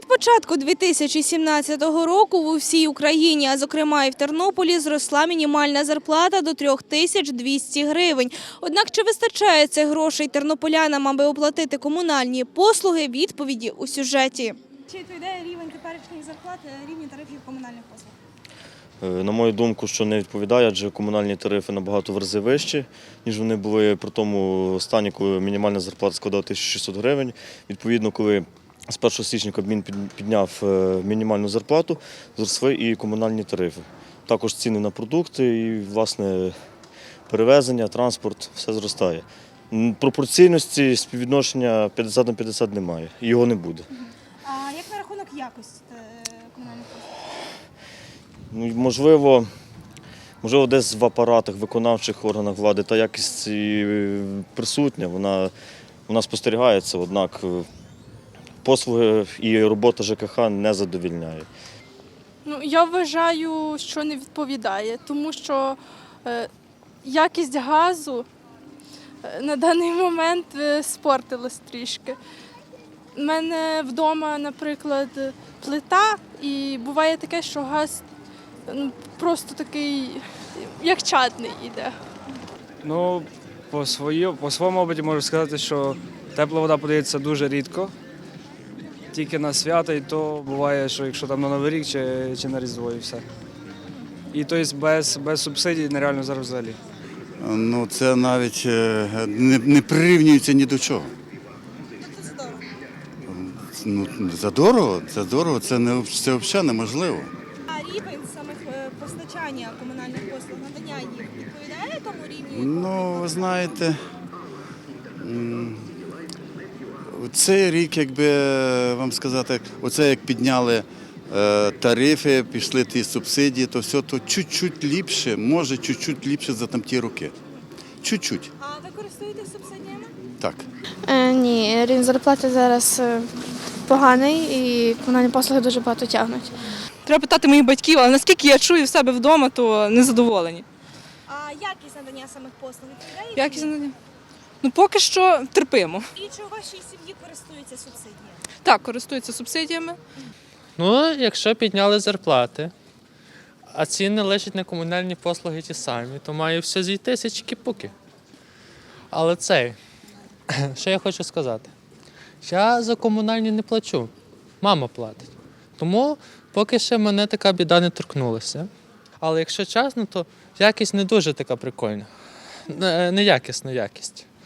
Від початку 2017 року в усій Україні, а зокрема і в Тернополі, зросла мінімальна зарплата до 3200 гривень. Однак чи вистачає цих грошей тернополянам, аби оплатити комунальні послуги? Відповіді у сюжеті. Чи відповідає рівень теперішніх зарплат рівні тарифів комунальних послуг? Е, На мою думку, що не відповідає, адже комунальні тарифи набагато в рази вищі, ніж вони були при тому стані, коли мінімальна зарплата складала 1600 гривень. Відповідно, коли з 1 січня Кабмін підняв е, мінімальну зарплату, зросли і комунальні тарифи. Також ціни на продукти і, власне, перевезення, транспорт, все зростає. Пропорційності співвідношення 50 на 50 немає, його не буде. А як на рахунок якості комунальних послуг? Ну, можливо, можливо, десь в апаратах, виконавчих органах влади та якість е, присутня, вона, вона спостерігається, однак е, послуги і робота ЖКХ не задовільняє. Ну, я вважаю, що не відповідає, тому що е, якість газу е, на даний момент е, спортилась трішки. У мене вдома, наприклад, плита, і буває таке, що газ ну, просто такий, як чадний іде. Ну, по, свою, по своєму опиті можу сказати, що тепла вода подається дуже рідко. Тільки на свята, і то буває, що якщо там на Новий рік чи, чи на Різдво і все. І тобто без, без субсидій нереально зараз взагалі. Ну, це навіть е, не, не прирівнюється ні до чого. Ну, задорого, це дорого, це не це взагалі неможливо. А рівень самих е, постачання комунальних послуг, надання їх відповідає тому рівню? Ну, ви знаєте, цей рік, якби вам сказати, оце як підняли е, тарифи, пішли ті субсидії, то все, то чуть-чуть ліпше, може чуть-чуть ліпше за там ті роки. Чуть-чуть, А ви користуєтесь субсидіями? так. Е, ні, рівень зарплати зараз е, поганий і комунальні послуги дуже багато тягнуть. Треба питати моїх батьків, але наскільки я чую в себе вдома, то незадоволені. А якість надання самих послуг відповідає? Як із надання? Ну поки що терпимо. І чи у вашій сім'ї користуються субсидіями? Так, користуються субсидіями. Ну, якщо підняли зарплати, а ціни лишать на комунальні послуги ті самі, то має все зійтися чики-пуки. Але цей, що я хочу сказати? Я за комунальні не плачу, мама платить. Тому поки ще мене така біда не торкнулася. Але якщо чесно, то якість не дуже така прикольна. Не- Неякісна якість.